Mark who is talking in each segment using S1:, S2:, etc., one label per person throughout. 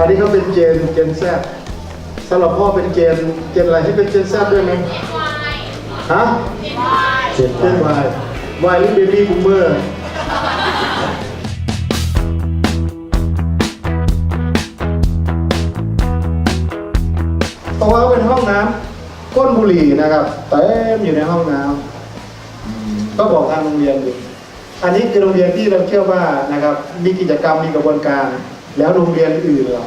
S1: อันนี้เขาเป็นเจนเจนแซดสำหรับพ่อเป็นเจนเจนอะไรให้เป็นเจนแซดด้วยไหมฮะ
S2: เจ็ด
S1: เจนวายวายหรือเบบี้บูมเมอร์เพราะว่าเป็นห้องน้ำก้นบุหรี่นะครับเต็มอยู่ในห้องน้ำก็บอกทางโรงเรียนอยู่อันนี้คือโรงเรียนที่เราเชื่อว่านะครับมีกิจกรรมมีกระบวนการ แล้วโรงเรียนอื่นล่ะ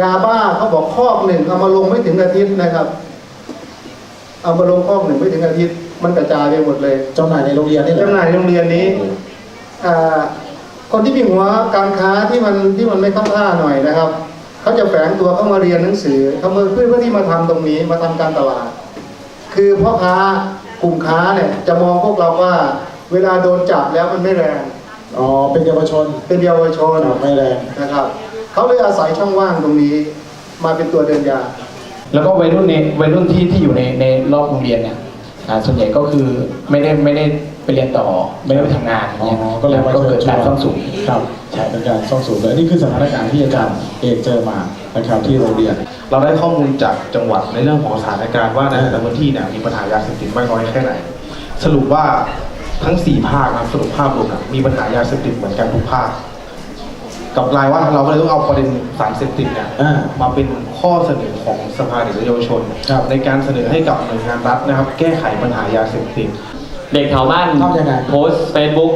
S1: ยาบ้าเขาบอกคอกหนึ่งเอามาลงไม่ถึงอาทิตย์นะครับ เอามาลงคอกหนึ่งไม่ถึงอาทิตย์ มันกระจายไปหมดเลย
S2: จำหน่ายในโรงเรียนนี่แหละ
S1: จำหน่ายในโรงเรียนนี้อ่าคนที่มีหัวการค้าที่มันที่มันไม่เข้าท่าหน่อยนะครับเขาจะแฝงตัวเข้ามาเรียนหนังสือเขามาเพื่อเพื่อที่มาทำตรงนี้มาทำการตลาด คือพ่อค้ากลุ่มค้าเนี่ยจะมองพวกเราว่า เวลาโดนจับแล้วมันไม่แรง
S2: อ๋อเป็นเยาวชน
S1: เป็นเยาวชน
S2: ไม่แรง
S1: นะครับเขาเลยอาศัยช่องว่างตรงนี้ มาเป็นตัวเดินยา
S3: แล้วก็วัยรุ่นในวัยรุ่นที่ที่อยู่ในในรอบโรงเรียนเนี่ยอ่าส่วนใหญ่ก็คือไม่ได้ไม่ได้ไปเรียนต่อไม่ได้ไปทำงาน
S2: อ๋อ
S3: เนี่ย
S2: ก็เลยมา
S3: ก็เกิดการซ่องสุม
S2: ครับใช่เป็นการซ่องสุมเลยนี่คือสถานการณ์ที่อาจารย์เอกเจอมานะครับที่โรงเรียน
S4: เราได้ข้อมูลจากจังหวัดในเรื่องของสถานการณ์ว่าในแต่ละพื้นที่เนี่ยมีปัญหายาเสพติดมากน้อยแค่ไหน สรุปว่า ทั้ง 4 ภาคนะสรุปภาพรวมนะมีปัญหายาเสพติดเหมือนกันทุกภาค กับรายว่าเราก็เลยต้องเอาประเด็นสารเสพติดเนี่ย
S2: อ่า
S4: มาเป็นข้อเสนอของสภาเด็กและเยาวชน
S2: ครับ
S4: ในการเสนอให้กับหน่วยงานรัฐนะครับ แก้ไขปัญหายาเสพติด
S5: เด็กแถวบ้าน
S2: ทำยังไง
S5: โพสเฟซบุ๊ก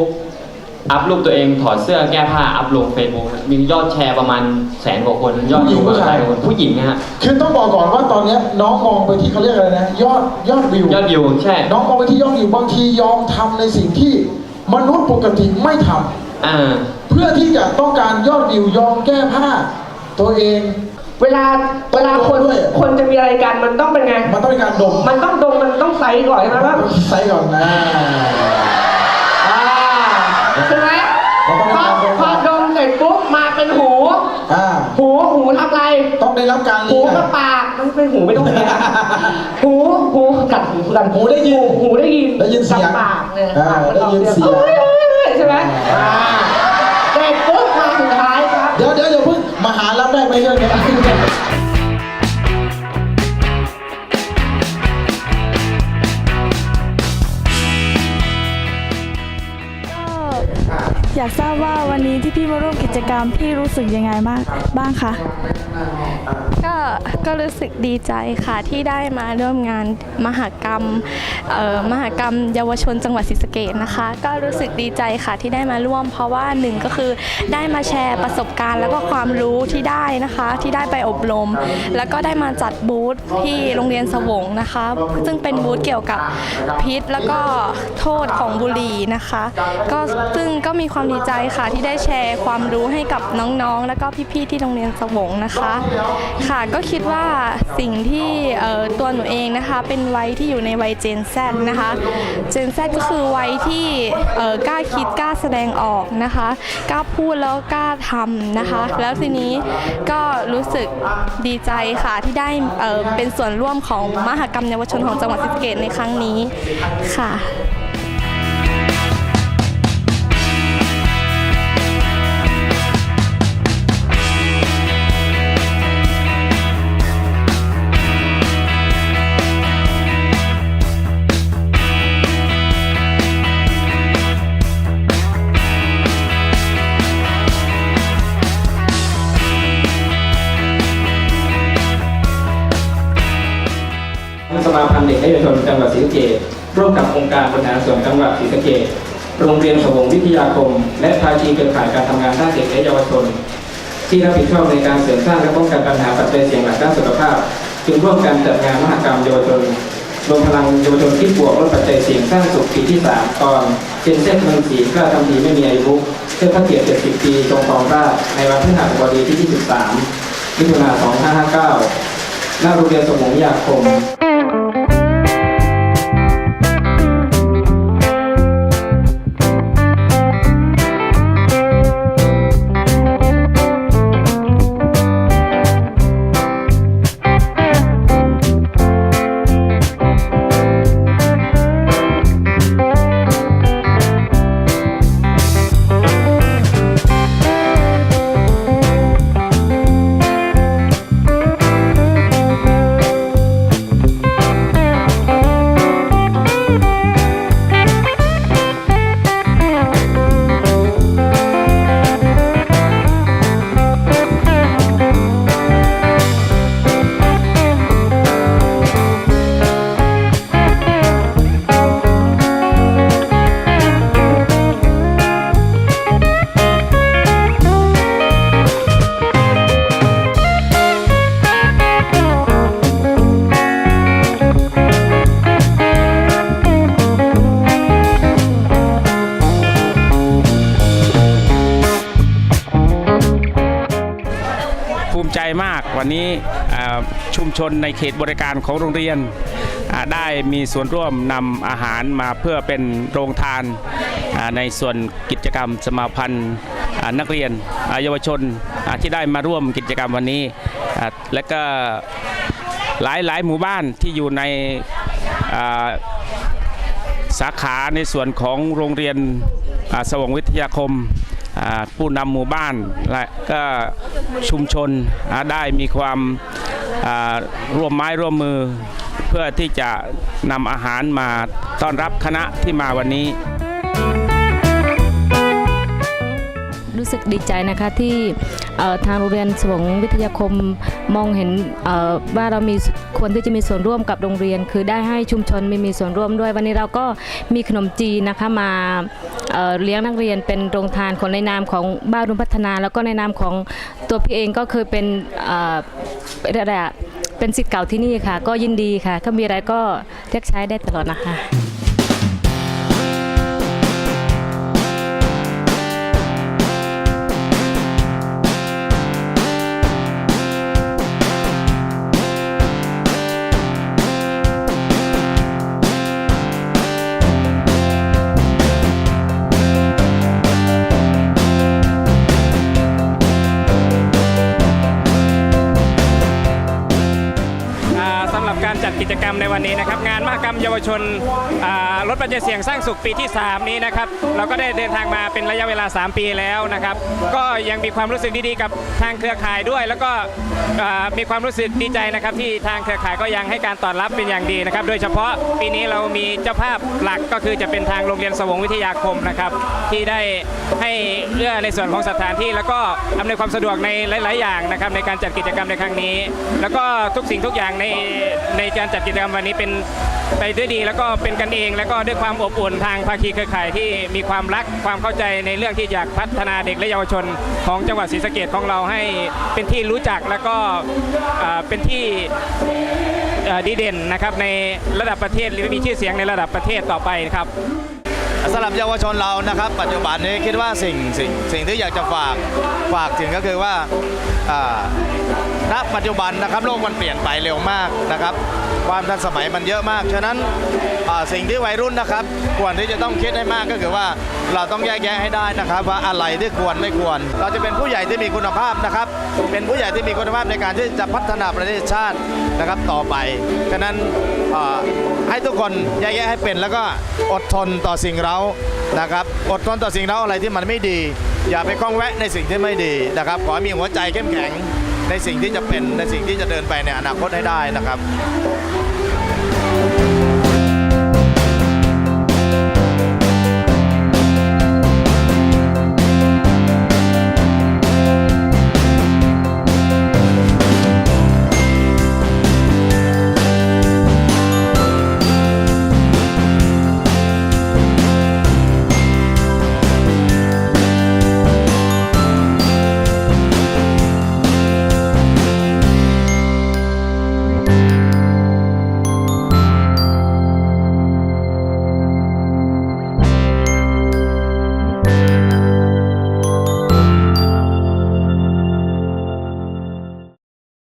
S5: อัพรูปตัวเองถอดเสื้อแก้ผ้าอัพลงเฟซบุ๊กมียอดแชร์ประมาณแสนกว่าคน ยอด
S2: ผู้หญิง
S5: ดู
S2: ผู้ชาย
S5: หลคนผู้หญิงนะฮะ
S2: คือต้องบอกก่อนว่าตอนเนี้ยน้องมองไปที่เขาเรียกอะไรนะ ยอดยอดวิว
S5: ยอดวิวใช่
S2: น้องมองไปที่ยอดวิวบางทียอมทำในสิ่งที่มนุษย์ปกติไม่ทำ
S5: อ่า
S2: เพื่อที่จะต้องการยอดวิวยอมแก้ผ้า ตัวเอง
S6: เวลาเวลาคน
S2: ด้วย
S6: คนจะมีอะไรกันมันต้องเป็นไง
S2: มันต้องมีการดม
S6: มันต้องดมมันต้องไซส์ก่อนใช่ไหมว่า
S2: ไซส์ก่อนนะ
S6: อ่าใช่ไหม
S2: มันต้องมี
S6: พอ
S2: การดม
S6: พอดมเสร็จปุ๊บมาเป็นหู
S2: อ่า
S6: หูหูทำอะไร
S2: ต้อง ได้รับการ
S6: หู
S2: เรียน
S6: กับปากมันเป็นหูไม่ต้องเรียนหูหูกัดหูกัน
S2: หูได้ยิน
S6: หูได้ยิน
S2: ได้ยินเสียง
S6: กับปากเนี่ย
S2: อ่า
S6: ปากมัน
S2: ได้ยินเสียง
S6: อ้อ้อ้ใช่ไหมอ่าเสร็จปุ๊บมาสุดท้ายครับ
S2: เดี๋ยวเดี๋ยวเดี๋ยวเพิ่งมาหารับได้ไหมเรื่องเนี้
S7: ทราบว่าวันนี้ที่พี่มาร่วมกิจกรรมพี่รู้สึกยังไงบ้างบ้างคะ
S8: ก็ก็รู้สึกดีใจค่ะที่ได้มาร่วมงานมหกรรมมหกรรม เยาวชนจังหวัดศรีสะเกษนะคะ ก็รู้สึกดีใจค่ะที่ได้มาร่วม เพราะว่าหนึ่งก็คือได้มาแชร์ประสบการณ์ แล้วก็ความรู้ที่ได้นะคะ ที่ได้ไปอบรม แล้วก็ได้มาจัดบูธที่โรงเรียนสวงนะคะ ซึ่งเป็นบูธเกี่ยวกับพิษแล้วก็โทษของบุหรี่นะคะ ก็ซึ่งก็มีความดีใจค่ะที่ได้แชร์ความรู้ให้กับน้องๆ แล้วก็พี่ๆที่โรงเรียนสวงนะคะ ค่ะก็คิดว่าสิ่งที่ตัวหนูเองนะคะเป็นวัยที่อยู่ในวัยเจนแซนะคะเจนแซก็คือวัยที่กล้าคิดกล้าแสดงออกนะคะกล้าพูดแล้วกล้าทำนะคะ แล้วทีนี้ก็รู้สึกดีใจค่ะที่ได้เเป็นส่วนร่วมของมหกรรมเยาวชนของจังหวัดศรีสะเกษในครั้งนี้ค่ะ
S5: พันธ์เด็กและเยาวชนจังหวัดศรีสะเกษร่วมกับองค์การบริหารส่วนจังหวัดศรีสะเกษโรงเรียนสวงวิทยาคม และภาคีเครือข่ายการทำงานด้านเด็กและเยาวชน ที่รับผิดชอบในการเสริมสร้างและป้องกันปัญหาปัจจัยเสี่ยงหลักด้านสุขภาพ จึงร่วมกันจัดงานมหกรรมเยาวชนรวมพลังเยาวชนที่บวกลดปัจจัยเสี่ยงสร้างสุขปีที่ 3 ตอนเจนเส้นเมืองศรีกล้าทำดีไม่มีอายุเพื่อพระเกียรติ70 ปีทรงครองราชย์ในวันพฤหัสบดีที่ 23มิถุนายน2559หน้าโรงเรียนสมงยาคม
S9: วันนี้ชุมชนในเขตบริการของโรงเรียน ได้มีส่วนร่วมนำอาหารมาเพื่อเป็นโรงทานในส่วนกิจกรรมสมาพันธ์นักเรียนเยาวชนที่ได้มาร่วมกิจกรรมวันนี้ และก็หลายหลายหมู่บ้านที่อยู่ในสาขาในส่วนของโรงเรียนอ่าสวงวิทยาคม ผู้นำหมู่บ้านและก็ชุมชนได้มีความร่วมไม้ร่วมมือ เพื่อที่จะนำอาหารมาต้อนรับคณะที่มาวันนี้
S10: รู้สึกดีใจนะคะที่ทางโรงเรียนสวงวิทยาคมมองเห็นว่าเรามีควรที่จะมีส่วนร่วมกับโรงเรียน คือได้ให้ชุมชนม่มีส่วนร่วมด้วย วันนี้เราก็มีขนมจีนนะคะมา เเลี้ยงนักเรียนเป็นโรงทานของในนามของบ้านรุ่นพัฒนา แล้วก็ในนามของตัวพี่เองก็เคยเป็นเอ่อเป็นอะไรเป็นสิทธิ์เก่าที่นี่ค่ะ ก็ยินดีค่ะ ถ้ามีอะไรก็เรียกใช้ได้ตลอดนะคะ
S9: กิจกรรมในวันนี้นะครับ งานมหกรรมเยาวชนรถปัจจัยเสียงสร้างสุขปีที่ 3 นี้นะครับ เราก็ได้เดินทางมาเป็นระยะเวลา 3 ปีแล้วนะครับ ก็ยังมีความรู้สึกดีๆกับทางเครือข่ายด้วย แล้วก็มีความรู้สึกดีใจนะครับที่ทางเครือข่ายก็ยังให้การต้อนรับเป็นอย่างดีนะครับ โดยเฉพาะปีนี้เรามีเจ้าภาพหลักก็คือจะเป็นทางโรงเรียนสวงวิทยาคมนะครับ ที่ได้ให้เอื้อในส่วนของสถานที่ แล้วก็อำนวยความสะดวกในหลาย ๆ อย่างนะครับในการจัดกิจกรรมในครั้งนี้ แล้วก็ทุกสิ่งทุกอย่างในในการจัดกิจกรรมวันนี้เป็นไปด้วยดี แล้วก็เป็นกันเอง แล้วก็ด้วยความอบอุ่นทางภาคีเครือข่ายที่มีความรักความเข้าใจในเรื่องที่อยากพัฒนาเด็กและเยาวชน ของจังหวัดศรีสะเกษของเราให้เป็นที่รู้จักแล้วก็เป็นที่ดีเด่นนะครับในระดับประเทศหรือมีชื่อเสียงในระดับประเทศต่อไปนะครับ
S11: สำหรับเยาวชนเรานะครับ ปัจจุบันนี้คิดว่าสิ่งสิ่งสิ่งที่อยากจะฝากฝากถึงก็คือว่า ณปัจจุบันนะครับโลกมันเปลี่ยนไปเร็วมากนะครับ ความทันสมัยมันเยอะมาก ฉะนั้นสิ่งที่วัยรุ่นนะครับควรที่จะต้องคิดให้มากก็คือว่าเราต้องแยกแยะให้ได้นะครับ ว่าอะไรที่ควรไม่ควร เราจะเป็นผู้ใหญ่ที่มีคุณภาพนะครับ เป็นผู้ใหญ่ที่มีคุณภาพในการที่จะพัฒนาประเทศชาตินะครับต่อไปฉะนั้นให้ทุกคนแยกแยะให้เป็น แล้วก็อดทนต่อสิ่งเรานะครับอดทนต่อสิ่งเราอะไรที่มันไม่ดี อย่าไปคล้องแวะในสิ่งที่ไม่ดีนะครับขอให้มีหัวใจเข้มแข็ง ในสิ่งที่จะเป็นในสิ่งที่จะเดินไปในอนาคตให้ได้นะครับ